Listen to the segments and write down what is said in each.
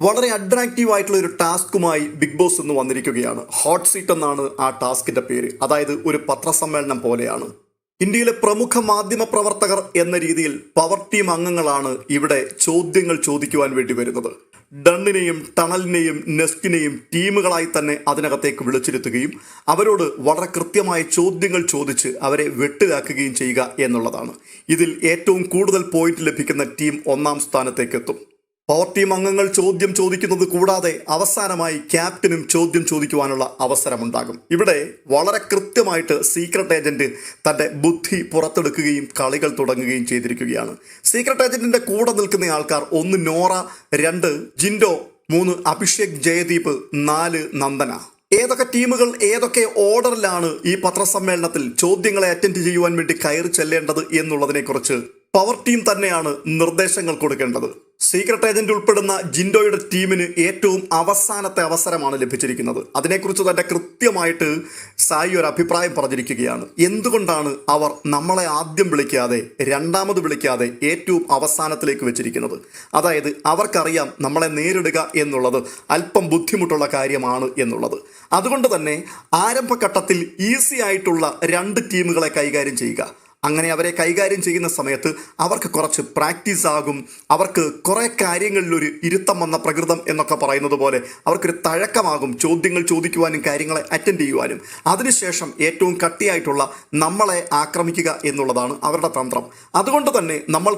വളരെ അട്രാക്റ്റീവ് ആയിട്ടുള്ള ഒരു ടാസ്കുമായി ബിഗ് ബോസ് ഇന്ന് വന്നിരിക്കുകയാണ്. ഹോട്ട് സീറ്റ് എന്നാണ് ആ ടാസ്കിന്റെ പേര്. അതായത് ഒരു പത്രസമ്മേളനം പോലെയാണ്. ഇന്ത്യയിലെ പ്രമുഖ മാധ്യമ പ്രവർത്തകർ എന്ന രീതിയിൽ പവർ ടീം അംഗങ്ങളാണ് ഇവിടെ ചോദ്യങ്ങൾ ചോദിക്കുവാൻ വേണ്ടി വരുന്നത്. ഡണ്ണിനെയും ടണലിനെയും നെസ്കിനെയും ടീമുകളായി തന്നെ അതിനകത്തേക്ക് വിളിച്ചിരുത്തുകയും അവരോട് വളരെ കൃത്യമായ ചോദ്യങ്ങൾ ചോദിച്ച് അവരെ വെട്ടിലാക്കുകയും ചെയ്യുക എന്നുള്ളതാണ്. ഇതിൽ ഏറ്റവും കൂടുതൽ പോയിന്റ് ലഭിക്കുന്ന ടീം ഒന്നാം സ്ഥാനത്തേക്ക് പവർ ടീം അംഗങ്ങൾ ചോദ്യം ചോദിക്കുന്നത് കൂടാതെ അവസാനമായി ക്യാപ്റ്റനും ചോദ്യം ചോദിക്കുവാനുള്ള അവസരമുണ്ടാകും. ഇവിടെ വളരെ കൃത്യമായിട്ട് സീക്രട്ട് ഏജന്റ് തന്റെ ബുദ്ധി പുറത്തെടുക്കുകയും കളികൾ തുടങ്ങുകയും ചെയ്തിരിക്കുകയാണ്. സീക്രട്ട് ഏജന്റിന്റെ കൂടെ നിൽക്കുന്ന ആൾക്കാർ ഒന്ന് നോറ രണ്ട് ജിൻഡോ മൂന്ന് അഭിഷേക് ജയദീപ് നാല് നന്ദന. ഏതൊക്കെ ടീമുകൾ ഏതൊക്കെ ഓർഡറിലാണ് ഈ പത്രസമ്മേളനത്തിൽ ചോദ്യങ്ങളെ അറ്റൻഡ് ചെയ്യുവാൻ വേണ്ടി കയറി ചെല്ലേണ്ടത് എന്നുള്ളതിനെക്കുറിച്ച് പവർ ടീം തന്നെയാണ് നിർദ്ദേശങ്ങൾ കൊടുക്കേണ്ടത്. സീക്രട്ട് ഏജന്റ് ഉൾപ്പെടുന്ന ജിൻഡോയുടെ ടീമിന് ഏറ്റവും അവസാനത്തെ അവസരമാണ് ലഭിച്ചിരിക്കുന്നത്. അതിനെക്കുറിച്ച് തന്നെ കൃത്യമായിട്ട് സായി ഒരു അഭിപ്രായം പറഞ്ഞിരിക്കുകയാണ്. എന്തുകൊണ്ടാണ് അവർ നമ്മളെ ആദ്യം വിളിക്കാതെ രണ്ടാമത് വിളിക്കാതെ ഏറ്റവും അവസാനത്തിലേക്ക് വെച്ചിരിക്കുന്നത്? അതായത് അവർക്കറിയാം നമ്മളെ നേരിടുക എന്നുള്ളത് അല്പം ബുദ്ധിമുട്ടുള്ള കാര്യമാണ് എന്നുള്ളത്. അതുകൊണ്ട് തന്നെ ആരംഭഘട്ടത്തിൽ ഈസി ആയിട്ടുള്ള രണ്ട് ടീമുകളെ കൈകാര്യം ചെയ്യുക. അങ്ങനെ അവരെ കൈകാര്യം ചെയ്യുന്ന സമയത്ത് അവർക്ക് കുറച്ച് പ്രാക്ടീസ് ആകും. അവർക്ക് കുറേ കാര്യങ്ങളിലൊരു ഇരുത്തം വന്ന പ്രകൃതം എന്നൊക്കെ പറയുന്നത് പോലെ അവർക്കൊരു തഴക്കമാകും ചോദ്യങ്ങൾ ചോദിക്കുവാനും കാര്യങ്ങളെ അറ്റൻഡ് ചെയ്യുവാനും. അതിനുശേഷം ഏറ്റവും കട്ടിയായിട്ടുള്ള നമ്മളെ ആക്രമിക്കുക എന്നുള്ളതാണ് അവരുടെ തന്ത്രം. അതുകൊണ്ട് തന്നെ നമ്മൾ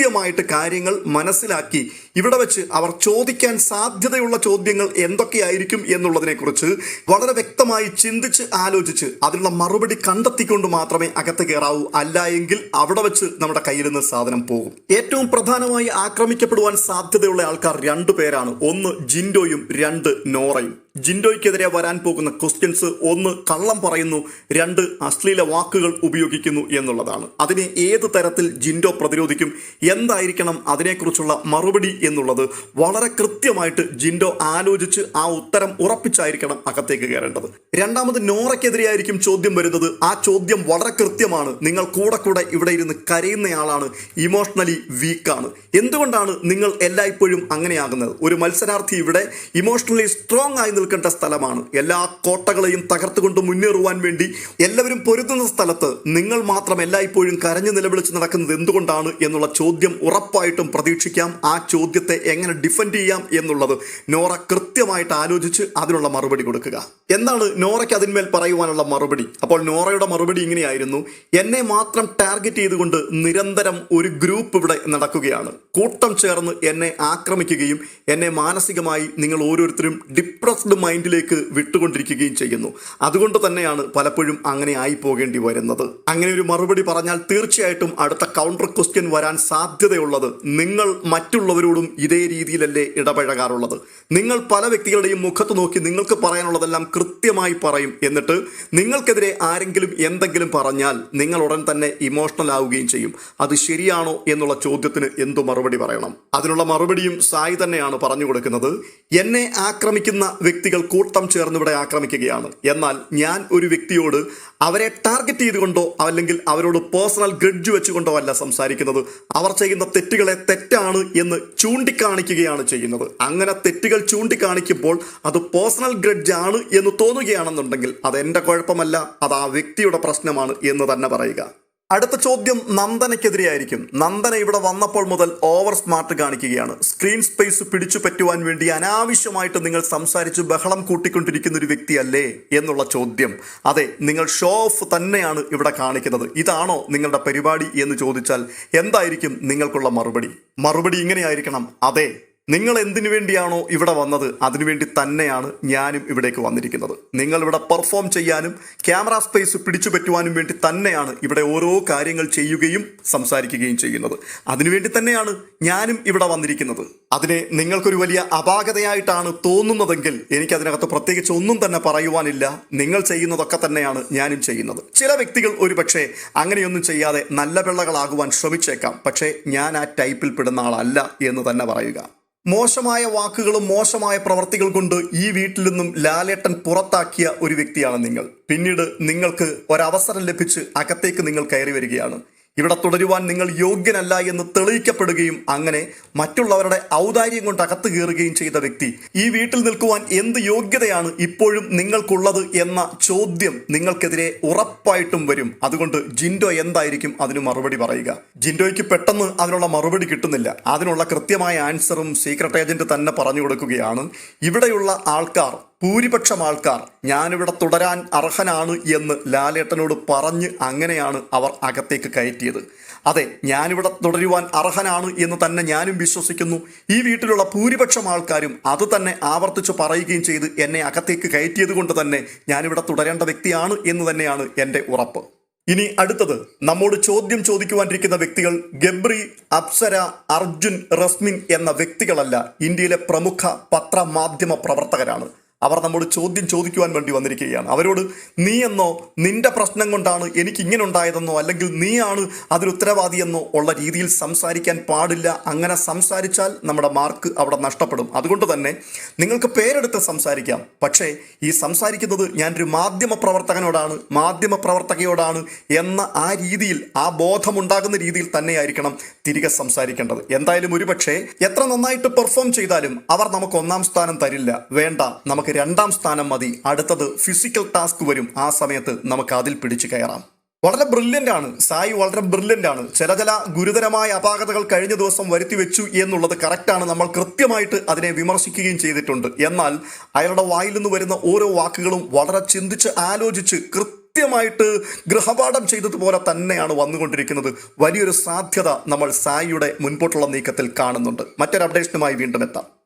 കൃത്യമായിട്ട് കാര്യങ്ങൾ മനസ്സിലാക്കി ഇവിടെ വെച്ച് അവർ ചോദിക്കാൻ സാധ്യതയുള്ള ചോദ്യങ്ങൾ എന്തൊക്കെയായിരിക്കും എന്നുള്ളതിനെക്കുറിച്ച് വളരെ വ്യക്തമായി ചിന്തിച്ച് ആലോചിച്ച് അതിനുള്ള മറുപടി കണ്ടെത്തിക്കൊണ്ട് മാത്രമേ അകത്ത് കയറാവൂ. അല്ല എങ്കിൽ അവിടെ വെച്ച് നമ്മുടെ കയ്യിൽ നിന്ന് സാധനം പോകും. ഏറ്റവും പ്രധാനമായി ആക്രമിക്കപ്പെടുവാൻ സാധ്യതയുള്ള ആൾക്കാർ രണ്ടു പേരാണ്. ഒന്ന് ജിൻഡോയും രണ്ട് നോറയും. ജിൻഡോയ്ക്കെതിരെ വരാൻ പോകുന്ന ക്വസ്റ്റ്യൻസ് ഒന്ന് കള്ളം പറയുന്നു രണ്ട് അശ്ലീല വാക്കുകൾ ഉപയോഗിക്കുന്നു എന്നുള്ളതാണ്. അതിനെ ഏത് തരത്തിൽ ജിൻഡോ പ്രതിരോധിക്കും എന്തായിരിക്കണം അതിനെക്കുറിച്ചുള്ള മറുപടി എന്നുള്ളത് വളരെ കൃത്യമായിട്ട് ജിൻഡോ ആലോചിച്ച് ആ ഉത്തരം ഉറപ്പിച്ചായിരിക്കണം അകത്തേക്ക് കയറേണ്ടത്. രണ്ടാമത് നോറയ്ക്കെതിരെയായിരിക്കും ചോദ്യം വരുന്നത്. ആ ചോദ്യം വളരെ കൃത്യമാണ്. നിങ്ങൾ കൂടെ കൂടെ ഇവിടെ ഇരുന്ന് കരയുന്നയാളാണ്. ഇമോഷണലി വീക്കാണ്. എന്തുകൊണ്ടാണ് നിങ്ങൾ എല്ലായ്പ്പോഴും അങ്ങനെയാകുന്നത്? ഒരു മത്സരാർത്ഥി ഇവിടെ ഇമോഷണലി സ്ട്രോങ് ആയി നിൽക്കേണ്ട സ്ഥലമാണ്. എല്ലാ കോട്ടകളെയും തകർത്തുകൊണ്ട് മുന്നേറുവാൻ വേണ്ടി എല്ലാവരും പൊരുതുന്ന സ്ഥലത്ത് നിങ്ങൾ മാത്രം എല്ലായ്പ്പോഴും കരഞ്ഞു നിലവിളിച്ച് നടക്കുന്നത് എന്തുകൊണ്ടാണ് എന്നുള്ള ചോദ്യം ഉറപ്പായിട്ടും പ്രതീക്ഷിക്കാം. ആ ചോദ്യത്തെ എങ്ങനെ ഡിഫെൻഡ് ചെയ്യാം എന്നുള്ളത് നോറ കൃത്യമായിട്ട് ആലോചിച്ച് അതിനുള്ള മറുപടി കൊടുക്കുക. എന്താണ് നോറയ്ക്ക് അതിന്മേൽ പറയുവാനുള്ള മറുപടി? അപ്പോൾ നോറയുടെ മറുപടി ഇങ്ങനെയായിരുന്നു. എന്നെ മാത്രം ടാർഗറ്റ് ചെയ്തുകൊണ്ട് നിരന്തരം ഒരു ഗ്രൂപ്പ് ഇവിടെ നടക്കുകയാണ്. കൂട്ടം ചേർന്ന് എന്നെ ആക്രമിക്കുകയും എന്നെ മാനസികമായി നിങ്ങൾ ഓരോരുത്തരും ഡിപ്രസ്ഡ് മൈൻഡിലേക്ക് വിട്ടുകൊണ്ടിരിക്കുകയും ചെയ്യുന്നു. അതുകൊണ്ട് തന്നെയാണ് പലപ്പോഴും അങ്ങനെ ആയി പോകേണ്ടി വരുന്നത്. അങ്ങനെ ഒരു മറുപടി പറഞ്ഞാൽ തീർച്ചയായിട്ടും അടുത്ത കൗണ്ടർ ക്വസ്റ്റ്യൻ വരാൻ സാധ്യതയുള്ളത് നിങ്ങൾ മറ്റുള്ളവരോടും ഇതേ രീതിയിലല്ലേ ഇടപഴകാറുള്ളത്. നിങ്ങൾ പല വ്യക്തികളുടെയും മുഖത്ത് നോക്കി നിങ്ങൾക്ക് പറയാനുള്ളതെല്ലാം കൃത്യമായി പറയും. എന്നിട്ട് നിങ്ങൾക്കെതിരെ ആരെങ്കിലും എന്തെങ്കിലും പറഞ്ഞാൽ നിങ്ങൾ ഉടൻ തന്നെ ഇമോഷണൽ ആവുകയും ചെയ്യും. അത് ശരിയാണോ എന്നുള്ള ചോദ്യത്തിന് എന്തു മറുപടി പറയണം? അതിനുള്ള മറുപടിയും സായി തന്നെയാണ് പറഞ്ഞു കൊടുക്കുന്നത്. എന്നെ ആക്രമിക്കുന്ന വ്യക്തികൾ കൂട്ടം ചേർന്ന് ഇവിടെ ആക്രമിക്കുകയാണ്. എന്നാൽ ഞാൻ ഒരു വ്യക്തിയോട് അവരെ ടാർഗറ്റ് ചെയ്തുകൊണ്ടോ അല്ലെങ്കിൽ അവരോട് പേഴ്സണൽ ഗ്രഡ്ജ് വെച്ചുകൊണ്ടോ അല്ല സംസാരിക്കുന്നത്. അവർ ചെയ്യുന്ന തെറ്റുകളെ തെറ്റാണ് എന്ന് ചൂണ്ടിക്കാണിക്കുകയാണ് ചെയ്യുന്നത്. അങ്ങനെ തെറ്റുകൾ ചൂണ്ടിക്കാണിക്കുമ്പോൾ അത് പേഴ്സണൽ ഗ്രഡ്ജ് ആണ് എന്ന് തോന്നുകയാണെന്നുണ്ടെങ്കിൽ അത് എന്റെ കുഴപ്പമല്ല അത് ആ വ്യക്തിയുടെ പ്രശ്നമാണ് എന്ന് തന്നെ പറയുക. അടുത്ത ചോദ്യം നന്ദനയ്ക്കെതിരെയായിരിക്കും. നന്ദന ഇവിടെ വന്നപ്പോൾ മുതൽ ഓവർ സ്മാർട്ട് കാണിക്കുകയാണ്. സ്ക്രീൻ സ്പേസ് പിടിച്ചു പറ്റുവാൻ വേണ്ടി അനാവശ്യമായിട്ട് നിങ്ങൾ സംസാരിച്ച് ബഹളം കൂട്ടിക്കൊണ്ടിരിക്കുന്ന ഒരു വ്യക്തിയല്ലേ എന്നുള്ള ചോദ്യം. അതെ നിങ്ങൾ ഷോ ഓഫ് തന്നെയാണ് ഇവിടെ കാണിക്കുന്നത്. ഇതാണോ നിങ്ങളുടെ പരിപാടി എന്ന് ചോദിച്ചാൽ എന്തായിരിക്കും നിങ്ങൾക്കുള്ള മറുപടി? മറുപടി ഇങ്ങനെയായിരിക്കണം. അതെ നിങ്ങൾ എന്തിനു വേണ്ടിയാണോ ഇവിടെ വന്നത്? അതിനുവേണ്ടി തന്നെയാണ് ഞാനും ഇവിടേക്ക് വന്നിരിക്കുന്നത്. നിങ്ങൾ ഇവിടെ പെർഫോം ചെയ്യാനും ക്യാമറ സ്പേസ് പിടിച്ചു പറ്റുവാനും വേണ്ടി തന്നെയാണ് ഇവിടെ ഓരോ കാര്യങ്ങൾ ചെയ്യുകയും സംസാരിക്കുകയും ചെയ്യുന്നത്. അതിനുവേണ്ടി തന്നെയാണ് ഞാനും ഇവിടെ വന്നിരിക്കുന്നത്. അതിനെ നിങ്ങൾക്കൊരു വലിയ അപാകതയായിട്ടാണ് തോന്നുന്നതെങ്കിൽ എനിക്കതിനകത്ത് പ്രത്യേകിച്ച് ഒന്നും തന്നെ പറയുവാനില്ല. നിങ്ങൾ ചെയ്യുന്നതൊക്കെ തന്നെയാണ് ഞാനും ചെയ്യുന്നത്. ചില വ്യക്തികൾ ഒരുപക്ഷെ അങ്ങനെയൊന്നും ചെയ്യാതെ നല്ല പിള്ളകളാകുവാൻ ശ്രമിച്ചേക്കാം. പക്ഷേ ഞാൻ ആ ടൈപ്പിൽ പെടുന്ന ആളല്ല എന്ന് തന്നെ പറയുക. മോശമായ വാക്കുകളും മോശമായ പ്രവർത്തികൾ കൊണ്ട് ഈ വീട്ടിൽ നിന്നും ലാലേട്ടൻ പുറത്താക്കിയ ഒരു വ്യക്തിയാണ് നിങ്ങൾ. പിന്നീട് നിങ്ങൾക്ക് ഒരവസരം ലഭിച്ച് അകത്തേക്ക് നിങ്ങൾ കയറി വരികയാണ്. ഇവിടെ തുടരുവാൻ നിങ്ങൾ യോഗ്യനല്ല എന്ന് തെളിയിക്കപ്പെടുകയും അങ്ങനെ മറ്റുള്ളവരുടെ ഔദാര്യം കൊണ്ട് അകത്ത് കയറുകയും ചെയ്ത വ്യക്തി ഈ വീട്ടിൽ നിൽക്കുവാൻ എന്ത് യോഗ്യതയാണ് ഇപ്പോഴും നിങ്ങൾക്കുള്ളത് എന്ന ചോദ്യം നിങ്ങൾക്കെതിരെ ഉറപ്പായിട്ടും വരും. അതുകൊണ്ട് ജിൻഡോ എന്തായിരിക്കും അതിന് മറുപടി പറയുക. ജിൻഡോയ്ക്ക് പെട്ടെന്ന് അതിനുള്ള മറുപടി കിട്ടുന്നില്ല. അതിനുള്ള കൃത്യമായ ആൻസറും സീക്രട്ട് ഏജന്റ് തന്നെ പറഞ്ഞു കൊടുക്കുകയാണ്. ഇവിടെയുള്ള ആൾക്കാർ ഭൂരിപക്ഷം ആൾക്കാർ ഞാനിവിടെ തുടരാൻ അർഹനാണ് എന്ന് ലാലേട്ടനോട് പറഞ്ഞ് അങ്ങനെയാണ് അവർ അകത്തേക്ക് കയറ്റിയത്. അതെ ഞാനിവിടെ തുടരുവാൻ അർഹനാണ് എന്ന് തന്നെ ഞാനും വിശ്വസിക്കുന്നു. ഈ വീട്ടിലുള്ള ഭൂരിപക്ഷം ആൾക്കാരും അത് തന്നെ ആവർത്തിച്ച് പറയുകയും ചെയ്ത് എന്നെ അകത്തേക്ക് കയറ്റിയത് കൊണ്ട് തന്നെ ഞാനിവിടെ തുടരേണ്ട വ്യക്തിയാണ് എന്ന് തന്നെയാണ് എന്റെ ഉറപ്പ്. ഇനി അടുത്തത് നമ്മോട് ചോദ്യം ചോദിക്കുവാനിരിക്കുന്ന വ്യക്തികൾ ഗബ്രി അപ്സര അർജുൻ റസ്മിൻ എന്ന വ്യക്തികളല്ല ഇന്ത്യയിലെ പ്രമുഖ പത്രമാധ്യമ പ്രവർത്തകരാണ്. അവർ നമ്മോട് ചോദ്യം ചോദിക്കുവാൻ വേണ്ടി വന്നിരിക്കുകയാണ്. അവരോട് നീ എന്നോ നിന്റെ പ്രശ്നം കൊണ്ടാണ് എനിക്ക് ഇങ്ങനെ ഉണ്ടായതെന്നോ അല്ലെങ്കിൽ നീയാണ് അതിന് ഉത്തരവാദിയെന്നോ ഉള്ള രീതിയിൽ സംസാരിക്കാൻ പാടില്ല. അങ്ങനെ സംസാരിച്ചാൽ നമ്മുടെ മാർക്ക് അവിടെ നഷ്ടപ്പെടും. അതുകൊണ്ട് തന്നെ നിങ്ങൾക്ക് പേരെടുത്ത് സംസാരിക്കാം. പക്ഷേ ഈ സംസാരിക്കുന്നത് ഞാനൊരു മാധ്യമ പ്രവർത്തകനോടാണ് മാധ്യമ പ്രവർത്തകയോടാണ് എന്ന ആ രീതിയിൽ ആ ബോധമുണ്ടാകുന്ന രീതിയിൽ തന്നെയായിരിക്കണം തിരികെ സംസാരിക്കേണ്ടത്. എന്തായാലും ഒരുപക്ഷെ എത്ര നന്നായിട്ട് പെർഫോം ചെയ്താലും അവർ നമുക്ക് ഒന്നാം സ്ഥാനം തരില്ല. വേണ്ട നമുക്ക് രണ്ടാം സ്ഥാനം മതി. അടുത്തത് ഫിസിക്കൽ ടാസ്ക് വരും. ആ സമയത്ത് നമുക്ക് അതിൽ പിടിച്ചു കയറാം. വളരെ ബ്രില്യന്റ് ആണ്. സായി വളരെ ബ്രില്യന്റ് ആണ്. ചില ചില ഗുരുതരമായ അപാകതകൾ കഴിഞ്ഞ ദിവസം വരുത്തി വെച്ചു എന്നുള്ളത് കറക്റ്റാണ് നമ്മൾ കൃത്യമായിട്ട് അതിനെ വിമർശിക്കുകയും ചെയ്തിട്ടുണ്ട്. എന്നാൽ അയാളുടെ വായിൽ നിന്ന് വരുന്ന ഓരോ വാക്കുകളും വളരെ ചിന്തിച്ച് ആലോചിച്ച് കൃത്യമായിട്ട് ഗൃഹപാഠം ചെയ്തതുപോലെ തന്നെയാണ് വന്നുകൊണ്ടിരിക്കുന്നത്. വലിയൊരു സാധ്യത നമ്മൾ സായിയുടെ മുൻപോട്ടുള്ള നീക്കത്തിൽ കാണുന്നുണ്ട്. മറ്റൊരു അപ്ഡേഷനുമായി വീണ്ടും എത്താം.